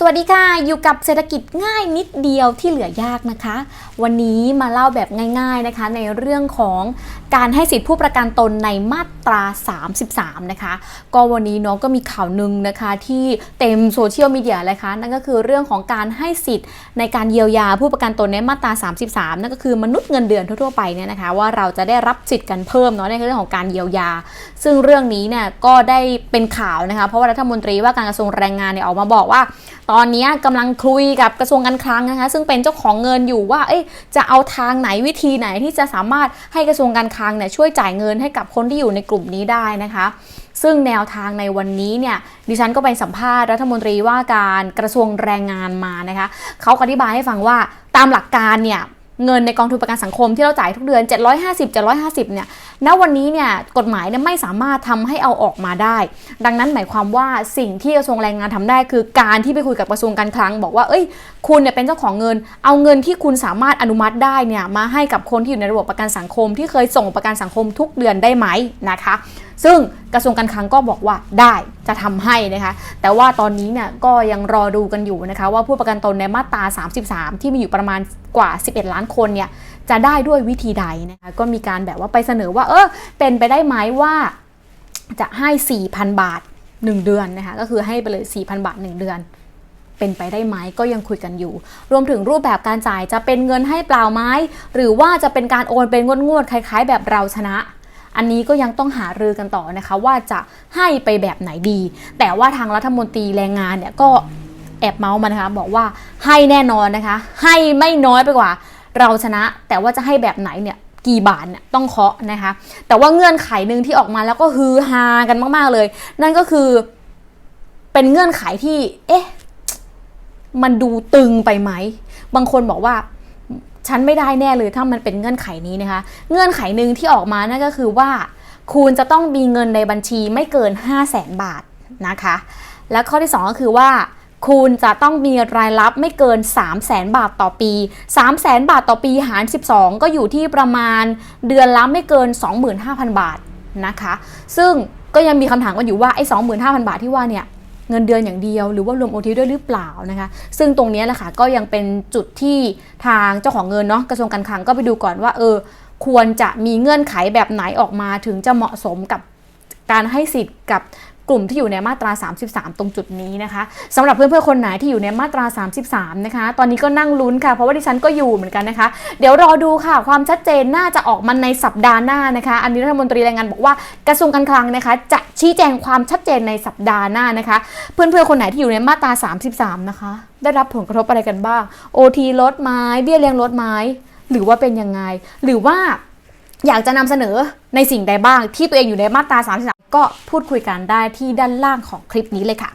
สวัสดีค่ะ อยู่กับเศรษฐกิจง่ายนิดเดียวที่เหลือยากนะคะ วันนี้มาเล่าแบบง่ายๆนะคะ ในเรื่องของการให้สิทธิผู้ประกันตนในมาตรา 33 นะคะ ก็วันนี้น้องก็มีข่าวหนึ่งนะคะที่เต็มโซเชียลมีเดียเลยค่ะนั่นก็คือเรื่องของการให้สิทธิ์ในการเยียวยาผู้ประกันตนในมาตรา 33 นั่นก็คือมนุษย์เงินเดือนทั่วๆไปเนี่ยนะคะว่าเราจะได้รับสิทธิ์กันเพิ่มเนาะในเรื่องของการเยียวยา ซึ่งเรื่องนี้เนี่ยก็ได้เป็นข่าวนะคะ เพราะว่ารัฐมนตรีว่าการกระทรวงแรงงานเนี่ยออกมาบอกว่าตอนนี้กำลังคุยกับกระทรวงการคลังนะคะ ซึ่งเป็นเจ้าของเงินอยู่ว่าเอ้ยจะเอาทางไหนวิธีไหนที่จะสามารถให้กระทรวงการคลังเนี่ยช่วยจ่ายเงินให้กับคนที่อยู่ในกลุ่มนี้ได้นะคะ ซึ่งแนวทางในวันนี้เนี่ยดิฉันก็ไปสัมภาษณ์รัฐมนตรีว่าการกระทรวงแรงงานมานะคะเขาอธิบายให้ฟังว่าตามหลักการเนี่ย เงินในกองทุนประกันสังคมที่เราจ่ายทุกเดือน 750 750 เนี่ย ณ วันนี้เนี่ยกฎหมายเนี่ยไม่สามารถทำให้เอาออกมาได้ ดังนั้นหมายความว่าสิ่งที่กระทรวงแรงงานทำได้ คือการที่ไปคุยกับกระทรวงการคลัง บอกว่า เอ้ย คุณเนี่ยเป็นเจ้าของเงิน เอาเงินที่คุณสามารถอนุมัติได้เนี่ยมาให้กับคนที่อยู่ในระบบประกันสังคม ที่เคยส่งประกันสังคมทุกเดือนได้ไหมนะคะ ซึ่งกระทรวงการคลังก็บอกว่าได้จะทำให้นะคะ แต่ว่าตอนนี้เนี่ยก็ยังรอดูกันอยู่นะคะ ว่าผู้ประกันตนในมาตรา 33 ที่มีอยู่ประมาณกว่า 11 ล้านคนเนี่ยจะได้ด้วยวิธีใดนะคะก็มีการแบบว่าไปเสนอว่า เออเป็นไปได้ไหมว่าจะให้ 4,000 บาท 1 เดือนนะคะก็คือให้ไปเลย 4,000 บาท 1 เดือน เป็นไปได้ไหมก็ยังคุยกันอยู่ รวมถึงรูปแบบการจ่ายจะเป็นเงินให้เปล่าไหมหรือว่าจะเป็นการโอนเป็นงวดๆคล้าย ๆ แบบเราชนะ อันนี้ก็ยังต้องหารือกันต่อนะคะ ว่าจะให้ไปแบบไหนดี แต่ว่าทางรัฐมนตรีแรงงานเนี่ยก็แอบเมาส์มานะคะบอกว่าให้แน่นอนนะคะ ให้ไม่น้อยไปกว่า เราชนะ แต่ว่าจะให้แบบไหนเนี่ยกี่บาทเนี่ยต้องเคาะนะคะ แต่ว่าเงื่อนไขหนึ่งที่ออกมาแล้วก็ฮือฮากันมากๆเลย นั่นก็คือเป็นเงื่อนไขที่ เอ๊ะ มันดูตึงไปไหม บางคนบอกว่า ฉันไม่ได้แน่เลยถ้ามันเป็นเงื่อนไขนี้นะคะ เงื่อนไขหนึ่งที่ออกมานั่นก็คือว่า คุณจะต้องมีเงินในบัญชีไม่เกิน 5 0 0แสนบาทนะคะ และข้อที่ 2 ก็คือว่าคุณจะต้องมีรายรับไม่เกิน 3 0 0แสนบาทต่อปี 3 0 0แสนบาทต่อปีหาร 12 ก็อยู่ที่ประมาณเดือนละไม่เกิน 25,000 บาทนะคะ ซึ่งก็ยังมีคำถามกันอยู่ว่าไอ้ 25,000 บาทที่ว่าเนี่ย เงินเดือนอย่างเดียว หรือว่ารวมโอทีด้วยหรือเปล่านะคะ ซึ่งตรงนี้แหละค่ะก็ยังเป็นจุดที่ทางเจ้าของเงินเนาะกระทรวงการคลังก็ไปดูก่อนว่าเออควรจะมีเงื่อนไขแบบไหนออกมาถึงจะเหมาะสมกับการให้สิทธิ์กับ กลุ่มที่อยู่ในมาตรา 33 ตรงจุดนี้นะคะสำหรับเพื่อนๆคนไหนที่อยู่ในมาตรา 33 นะคะ ตอนนี้ก็นั่งลุ้นค่ะ เพราะว่าดิฉันก็อยู่เหมือนกันนะคะ เดี๋ยวรอดูค่ะ ความชัดเจนน่าจะออกมาในสัปดาห์หน้านะคะ อันนี้รัฐมนตรีแรงงานบอกว่ากระทรวงการคลังนะคะ จะชี้แจงความชัดเจนในสัปดาห์หน้านะคะ เพื่อนๆคนไหนที่อยู่ในมาตรา 33 นะคะ ได้รับผลกระทบอะไรกันบ้าง OT ลดไหม้เบี้ยเลี้ยงลดไหม้หรือว่าเป็นยังไง หรือว่าอยากจะนำเสนอในสิ่งใดบ้างที่ตัวเองอยู่ในมาตรา 33 ก็พูดคุยกันได้ที่ด้านล่างของคลิปนี้เลยค่ะ